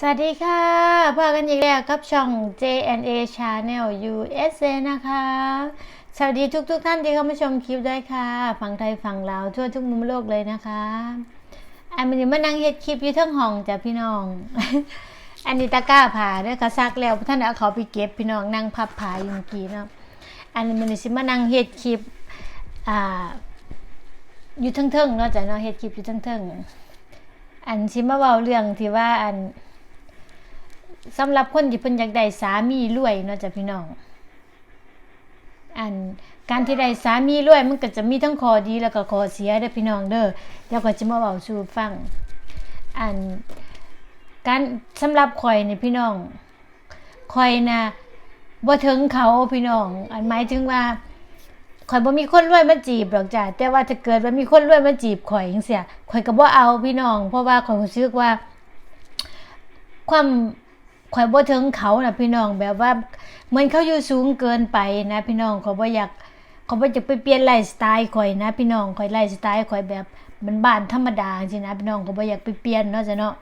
สวัสดีค่ะพบกันอีกแล้วกับช่อง JNA Channel USA นะคะ สวัสดีทุกๆทท่านที่เข้ามาชมคลิปด้วยค่ะ ฝั่งไทยฝั่งลาวทั่วทุกมุมโลกเลยนะคะอันนี้มานั่งเฮ็ดคลิปอยู่ทั้งห้องจ้ะพี่น้อง อันนี้ตะกร้าผ่าเด้อกระซักแล้วท่านเอาเขาไปเก็บพี่น้องนั่งพับผ่าอยู่เมื่อกี้เนาะ อันนี้มันสิมานั่งเฮ็ดคลิปอ่าอยู่ทั้งๆเนาะจ้ะเนาะเฮ็ดคลิปอยู่ทั้งๆอันสิมาเว้าเรื่องที่ว่าอัน สำหรับคนที่เพิ่นอยากได้สามีรวยเนาะจ้ะพี่น้อง อันการที่ได้สามีรวยมันก็จะมีทั้งข้อดีแล้วก็ข้อเสียเด้อพี่น้องเด้อเดี๋ยวก็จะมาเว้าสู่ฟัง อันการสำหรับข่อยนี่พี่น้องข่อยน่ะบ่ถึงเขาพี่น้อง อันหมายถึงว่าข่อยบ่มีคนรวยมาจีบหรอกจ้ะแต่ว่าถ้าเกิดว่ามีคนรวยมาจีบข่อยจังซี่ข่อยก็บ่เอาพี่น้อง เพราะว่าข่อยรู้สึกว่า ความ ข่อยบ่ถึงเขาน่ะพี่น้องแบบว่าเหมือนเขาอยู่สูงเกินไปนะพี่น้องเขาบ่อยากเขาบ่จะไปเปลี่ยนไลฟ์สไตล์ข่อยนะ พี่น้องข่อยไลฟ์สไตล์ข่อยแบบมันบ้านธรรมดาจังซี่นะพี่น้องก็บ่อยากไปเปลี่ยนเนาะจ้ะเนาะ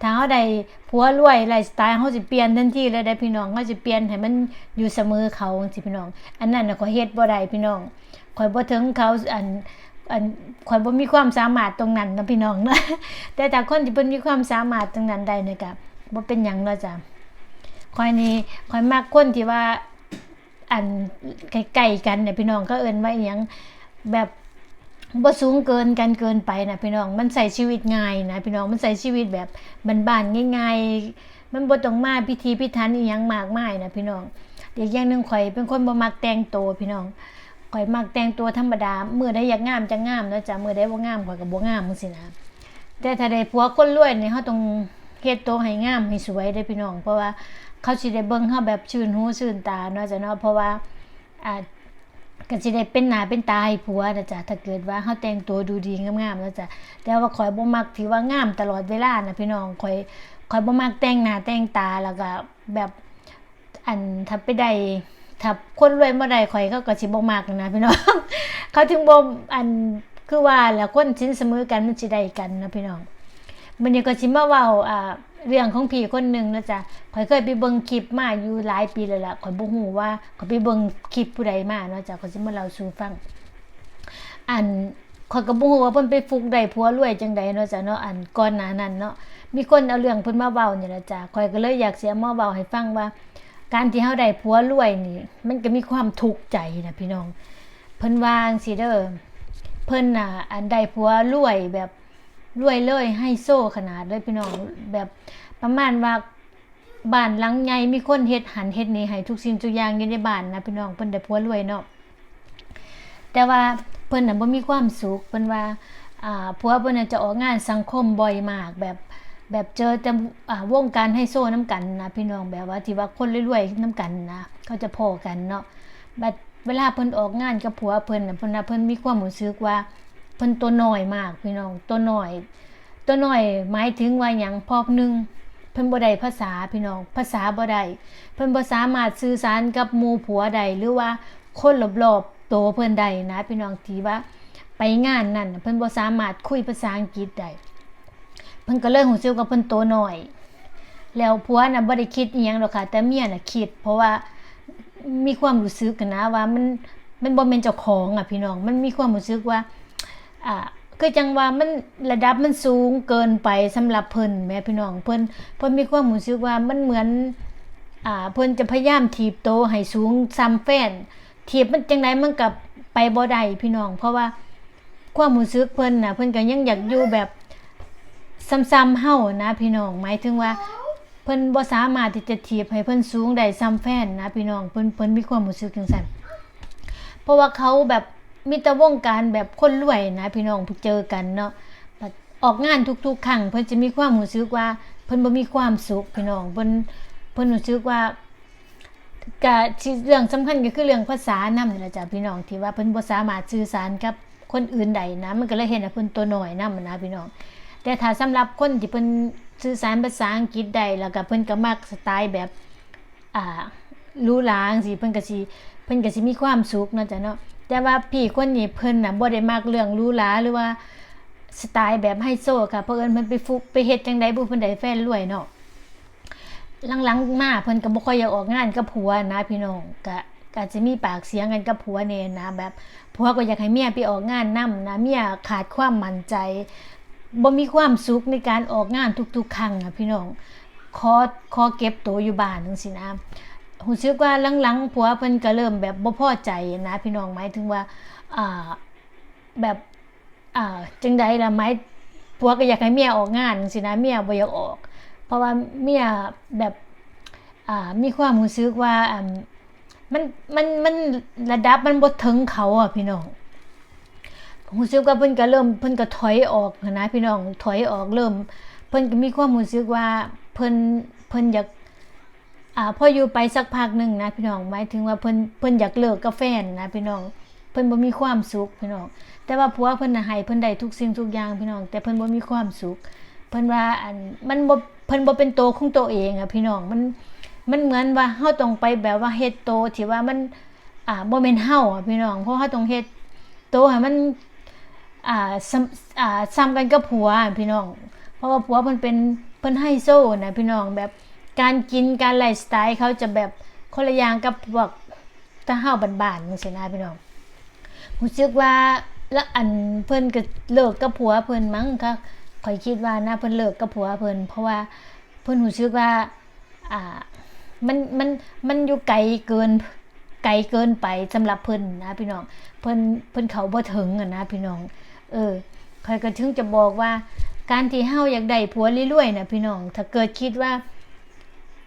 ถ้าเฮาได้ผัวรวยไลฟ์สไตล์เฮาสิเปลี่ยนทันทีเลยได้พี่น้องเฮาสิเปลี่ยนให้มันอยู่เสมอเขาจังซี่พี่น้อง อันนั้นน่ะข่อยเฮ็ดบ่ได้พี่น้องข่อยบ่ถึงเขาอันอันข่อยบ่มีความสามารถตรงนั้นนะพี่น้องนะแต่ถ้าคนที่เพิ่นมีความสามารถตรงนั้นได้เนี่ยก็ บ่เป็นหยังเนาะจ้ะข่อยนี่ข่อยมักคนที่ว่า อันใกล้ๆกันเนี่ยพี่น้องก็เอิ้นว่าอิหยังแบบบ่สูงเกินกันเกินไปนะพี่น้องมันใส่ชีวิตง่ายนะพี่น้องมันใส่ชีวิตแบบบ้านๆง่าย ๆ มันบ่ต้องมาพิธีพิธันอีหยังมากมายนะพี่น้องอีกอย่างหนึงข่อยเป็นคนบ่มักแต่งตัวพี่น้องข่อยมักแต่งตัวธรรมดาเมื้อใดอยากงามจะงามเนาะจ้ะเมื้อใดบ่งามข่อยก็บ่งามจังซี่นะแต่ถ้าได้ผัวคนรวยนี่เฮาต้อง เฮ็ดตัวให้งามให้สวยเด้พี่น้อง เพราะว่าเขาสิได้เบิ่งเฮาแบบชื่นหูชื่นตาเนาะจ้ะเนาะเพราะว่าอ่าก็สิได้เป็นหน้าเป็นตาให้ผัวนะจ๊ะถ้าเกิดว่าเฮาแต่งตัวดูดีงามๆแล้วจ้ะแต่ว่าข่อยบ่มักที่ว่างามตลอดเวลานะพี่น้องข่อยข่อยบ่มักแต่งหน้าแต่งตาแล้วก็แบบอันถ้าไปได้ถ้าคนรวยเมื่อใดข่อยเขาก็สิบ่มักนะพี่น้อง เขาถึงบ่อันคือว่าแล้วคนชิ้นเสมอกันมันสิได้กันนะพี่น้อง มันนี้ก็สิมาเว้าอ่าเรื่องของพี่คนหนึ่งนะจ๊ะข่อยเคยไปเบิ่งคลิปมาอยู่หลายปีแล้วล่ะข่อยบ่ฮู้ว่าข่อยไปเบิ่งคลิปผู้ใดมาเนาะจ้ะข่อยสิมาเล่าสู่ฟัง อันข่อยก็บ่ฮู้ว่าเพิ่นไปฟุกได้ผัวรวยจังใดเนาะจ้ะเนาะอันก่อนหน้านั้นเนาะมีคนเอาเรื่องเพิ่นมาเว้านี่ล่ะจ้ะข่อยก็เลยอยากเสิเอามาเว้าให้ฟังว่า การที่เฮาได้ผัวรวยนี่ มันก็มีความทุกข์ใจนะพี่น้อง เพิ่นว่าจังซี่เด้อเพิ่นน่ะ อันได้ผัวรวยแบบ รวยเลยให้โซ่ขนาดเลยพี่น้องแบบประมาณว่าบ้านหลังใหญ่มีคนเฮ็ดหันเฮ็ดนี่ให้ทุกสิ่งทุกอย่างอยู่ในบ้านนะพี่น้องเพิ่นได้ผัวรวยเนาะแต่ว่าเพิ่นน่ะบ่มีความสุขเพิ่นว่าอ่าผัวเพิ่นน่ะจะออกงานสังคมบ่อยมากแบบแบบเจอแต่อ่าวงการให้โซ่น้ำกันนะพี่น้องแบบว่าที่ว่าคนรวยๆน้ำกันนะเขาจะพอกันเนาะบัดเวลาเพิ่นออกงานกับผัวเพิ่นน่ะเพิ่นน่ะเพิ่นมีความรู้สึกว่า เพิ่นตัวน้อยมากพี่น้องตัวน้อย ตัวน้อยหมายถึงว่าหยังพอกหนึงเพิ่นบ่ได้ภาษาพี่น้อง ภาษาบ่ได้เพิ่นบ่สามารถสื่อสารกับหมู่ผัวใดหรือว่าคนรอบๆตัวเพิ่นใดนะพี่น้องที่ว่าไปงานนั่นเพิ่นบ่สามารถคุยภาษาอังกฤษได้เพิ่นก็เลยหูซึกว่าเพิ่นโตน้อย แล้วผัวน่ะบ่ได้คิดอีหยังหรอกค่ะ แต่เมียน่ะคิด เพราะว่ามีความรู้สึกกันนะว่ามันมันบ่แม่นเจ้าของอะพี่น้อง มันมีความรู้สึกว่า อ่าคือจังว่ามันระดับมันสูงเกินไปสำหรับเพิ่นแม่พี่น้องเพิ่นเพิ่นมีความรู้สึกว่ามันเหมือนอ่าเพิ่นจะพยายามถีบโตให้สูงซ้ำแฟนถีบมันจังไดมันก็ไปบ่ได้พี่น้อง เพราะว่าความรู้สึกเพิ่นน่ะเพิ่นก็ยังอยากอยู่แบบซ้ำๆเฮานะพี่น้องหมายถึงว่าเพิ่นบ่สามารถที่จะถีบให้เพิ่นสูงได้ซ้ำแฟนนะพี่น้องเพิ่นเพิ่นมีความรู้สึกจังซั่นเพราะว่าเขาแบบ มีแต่วงการแบบคนรวยนะพี่น้องเจอกันเนาะออกงานทุกๆครั้งเพิ่นจะมีความรู้สึกว่าเพิ่นบ่มีความสุขพี่น้องเพิ่นเพิ่นรู้สึกว่าก็ที่เรื่องสำคัญก็คือเรื่องภาษานำนี่แหละจ้ะพี่น้องที่ว่าเพิ่นบ่สามารถสื่อสารกับคนอื่นใดนะ มันก็เลยเห็นว่าเพิ่นตัวน้อยนำนะพี่น้อง แต่ถ้าสำหรับคนที่เพิ่นสื่อสารภาษาอังกฤษได้แล้วก็เพิ่นก็มักสไตล์แบบอ่ารูหราจังซี่เพิ่นก็สิเพิ่นก็สิมีความสุขเนาะจ้ะเนาะ แต่ว่าพี่คนนี้เพิ่นน่ะบ่ได้มักเรื่องรูหราหรือว่าสไตล์แบบไฮโซค่ะเพราะเอิ้นเพิ่นไปฟุกไปเฮ็ดจังได๋บ่เพิ่นได้แฟนรวยเนาะหลังๆมาเพิ่นก็บ่ค่อยอยากออกงานกับผัวนะพี่น้องก็ก็จะมีปากเสียงกันกับผัวแน่นะแบบผัวก็อยากให้เมียไปออกงานนํนะเมียขาดความมั่นใจบ่มีความสุขในการออกงานทุกๆ ครั้งอะพี่น้องขอขอเก็บตัวอยู่บ้านจังซี่นะ รู้สึกว่าหลังๆผัวเพิ่นก็เริ่มแบบบ่พอใจนะ พี่น้องหมายถึงว่าอ่าแบบอ่าจังใดล่ะหมายผัวก็อยากให้เมียออกงานจังซี่นะเมียบ่อยากออก เพราะว่าเมียแบบอ่ามีความรู้สึกว่าอ่ามันมันมันระดับมันบ่ถึงเขาอะพี่น้องรู้สึกว่าเพิ่นก็เริ่มเพิ่นก็ถอยออกนะพี่น้องถอยออกเริ่ม เพิ่นก็มีความรู้สึกว่าเพิ่นเพิ่นอยาก อ่าพออยู่ไปสักพักหนึ่งนะพี่น้องหมายถึงว่าเพิ่นเพิ่นอยากเลิกกับแฟนนะพี่น้องเพิ่นบ่มีความสุขพี่น้อง แต่ว่าผัวเพิ่นน่ะให้เพิ่นได้ทุกสิ่งทุกอย่างพี่น้อง แต่เพิ่นบ่มีความสุข เพิ่นว่าอันมันบ่เพิ่นบ่เป็นโตวของตัวเองอะพี่น้องมันมันเหมือนว่าเฮาต้องไปแบบว่าเฮ็ดโตที่ว่ามันอ่าบ่แม่นเฮาอะพี่น้องเพราะเฮาต้องเฮ็ดโตวให้มันอ่าซ้ำอ่าซ้ำกันกับผัวพี่น้อง เพราะว่าผัวเพิ่นเป็นเพิ่นไฮโซนะพี่น้องแบบ การกินการไลฟ์สไตล์เขาจะแบบคนละอย่างกับพวกตาเฮาบ้านๆจังซี่นะพี่น้องรู้สึกว่าแล้วอันเพิ่นก็เลิกกับผัวเพิ่นมั้งค่ะข่อยคิดว่านะเพิ่นเลิกกับผัวเพิ่นเพราะว่าเพิ่นรู้สึกว่าอ่ามันมันมันอยู่ไกลเกินไกลเกินไปสำหรับเพิ่นนะพี่น้องเพิ่นเพิ่นเขาบ่ถึงอะนะพี่น้อง เออข่อยก็ถึงจะบอกว่าการที่เฮาอยากได้ผัวรวยๆนะพี่น้อง ถ้าเกิดคิดว่า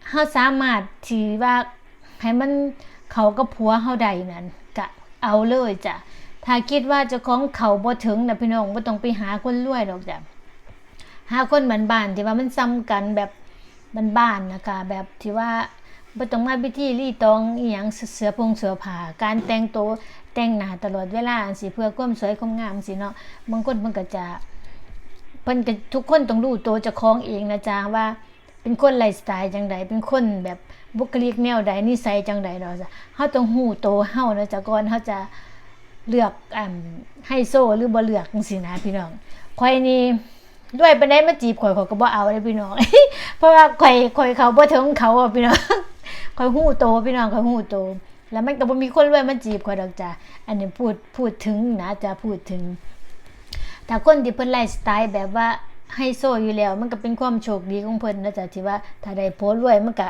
เฮาสามารถที่ว่าให้มันเขากับผัวเฮาได้นั่นก็เอาเลยจ้ะถ้าคิดว่าจ้าของเขาบ่ถึงนะพี่น้องบ่ต้องไปหาคนรวยดอกจ้ะหาคนบ้านๆที่ว่ามันซ้ำกันแบบบ้านๆนะคะแบบที่ว่าบ่ต้องมาพิธีรีตองอีหยังเสือพงเสือผ้าการแต่งตัวแต่งหน้าตลอดเวลาสิเพื่อความสวยความงามสิเนาะบางคนเพิ่นก็จะเพิ่นก็ทุกคนต้องรู้ตัวเจ้าของเองนะจ๊ะว่า เป็นคนไลฟ์สไตล์จังใดเป็นคนแบบบุคลิกแนวใดนิสัยจังใดเนาะจ้ะเฮาต้องฮู้ตัวเฮานะจ๊ะก่อนเฮาจะเลือกอ่าไฮโซหรือบ่เลือกจังซี่นะพี่น้องข่อยนี่ด้วยปานใดมาจีบข่อยข่อยก็บ่เอาเลยพี่น้อง เพราะว่าข่อยข่อยเขาบ่ถึงเขาอะพี่น้องข่อยฮู้โตพี่น้องข่อยฮู้โต แล้วมันก็บ่มีคนรวยมาจีบข่อยดอกจ้ะอันนี้พูดพูดถึงนะจะพูดถึงถ้าคนที่เพิ่นไลฟ์สไตล์แบบว่า ไฮโซอยู่แล้ว มันก็เป็นความโชคดีของเพิ่นนะจ๊ะที่ว่าถ้าได้โพสต์รวยมันก็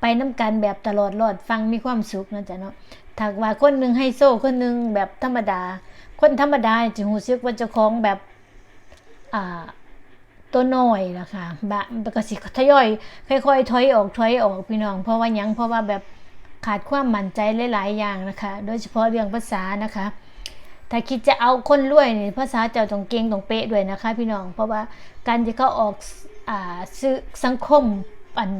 ไปนํกันแบบตลอดรอดฟังมีความสุขนะจ๊ะเนาะถ้าว่าคนหนึงไฮโซคนหนึงแบบธรรมดา คนธรรมดาจะรู้สึกว่าจ้าของแบบอ่าตัวน้อยล่ะค่ะบะก็สิทยอยค่อยๆถอยออกถอยออกพี่น้อง เพราะว่ายังเพราะว่าแบบขาดความมั่นใจหลายๆอย่างนะคะ โดยเฉพาะเรื่องภาษานะคะ ถ้าคิดจะเอาคนรวยนี่ภาษาเจ้าต้องเก่งต้องเป๊ะด้วยนะคะ พี่น้อง เพราะว่าการที่เข้าออกอ่าซื้อสังคมอัน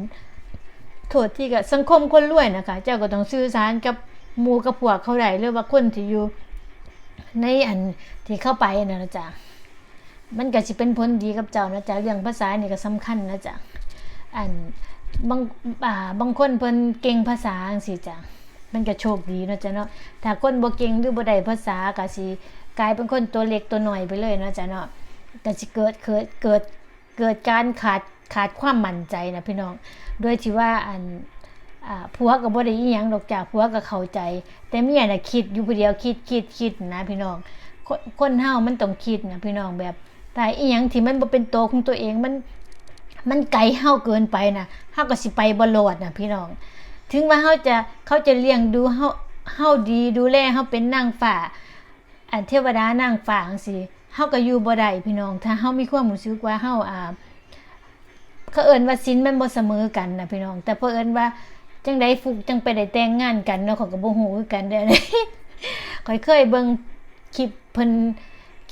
โทษที่กับสังคมคนรวยนะคะ เจ้าก็ต้องสื่อสารกับหมู่กับพวกเขาได้หรือว่าคนที่อยู่ในอันที่เข้าไปนั่นะจ๊ะมันก็สิเป็นผลดีกับเจ้านะจ๊ะเรื่องภาษานี่ก็สำคัญนะจ๊ะอันบางอ่าบางคนเพิ่นเก่งภาษาจังซี่จ้ะ มันก็โชคดีเนาะจ๊ะเนาะถ้าคนบ่เก่งหรือบ่ได้ภาษาก็สิกลายเป็นคนตัวเล็กตัวหน้อยไปเลยเนาะจ๊ะเนาะก็สิเกิดเกิดเกิดเกิดการขาดขาดความมั่นใจนะพี่น้องโดยที่ว่าอันอ่าผัวก็บ่ได้อีหยังดอกจ้ะผัวก็เข้าใจ แต่เมียน่ะคิดอยู่ผู้เดียวคิดคิดคิดนะพี่น้องคนคนเฮามันต้องคิดนะพี่น้องแบบแต่อีหยังที่มันบ่เป็นตัวของตัวเองมันมันไกลเฮาเกินไปนะเฮาก็สิไปบ่รอดนะพี่น้อง ถึงว่าเฮาจะเขาจะเลี้ยงดูเฮาเฮาดีดูแลเฮาเป็นนางฟ้าอันเทวดานางฟ้าจังซี่เฮาก็อยู่บ่ได้พี่น้อง ถ้าเฮามีความรู้สึกว่าเฮาอ่าเขาเอิ้นว่าศีลมันบ่เสมอกันนะพี่น้อง แต่เพิ่นว่าจังไดฟุกจังไปได้แต่งงานกันเนาะเขาก็บ่ฮู้คือกันเด้อข่อยเคยเบิ่งคลิปเพิ่น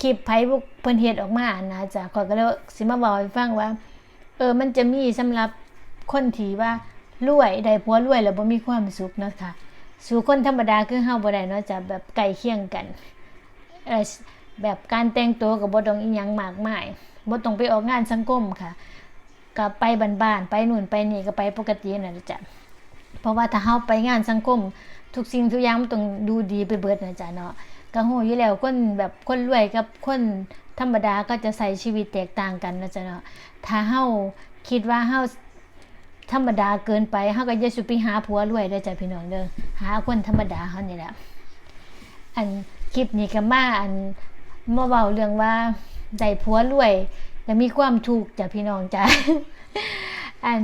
คลิปไผบุกเพิ่นเฮ็ดออกมานะจ๊ะข้อยก็เลยสิมาบอกให้ฟังว่า เออมันจะมีสำหรับคนที่ว่า รวยได้ผัวรวยแล้วบ่มีความสุขเนาะค่ะสู่คนธรรมดาคือเฮาบ่ได้เนาะจะแบบใกล้เคียงกันแบบการแต่งตัวก็บ่ต้องอีหยังมากมายบ่ต้องไปออกงานสังคมค่ะก็ไปบ้านๆไปนู่นไปนี่ก็ไปปกตินั่นแหละจ้ะเพราะว่าถ้าเฮาไปงานสังคม ทุกสิ่งทุกอย่างมันต้องดูดีไปเบิดนะจ๊ะเนาะก็ฮู้อยู่แล้วคนแบบคนรวยกับคนธรรมดาก็จะใช้ชีวิตแตกต่างกันนะจ๊ะเนาะถ้าเฮาคิดว่าเฮา ธรรมดาเกินไปเฮาก็อย่าสุไปหาผัวรวยเด้อจ้ะพี่น้องเด้อหาคนธรรมดาเฮานี่แหละอันคลิปนี้ก็มาอันมาเว้าเรื่องว่าได้ผัวรวยก็มีความทุกข์จ้ะพี่น้องจ้ะอัน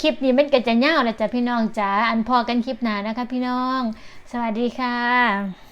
คลิปนี้มันก็จะยาวแล้วจ้ะพี่น้องจ้าอันพอกันคลิปหน้านะคะ พี่น้อง สวัสดีค่ะ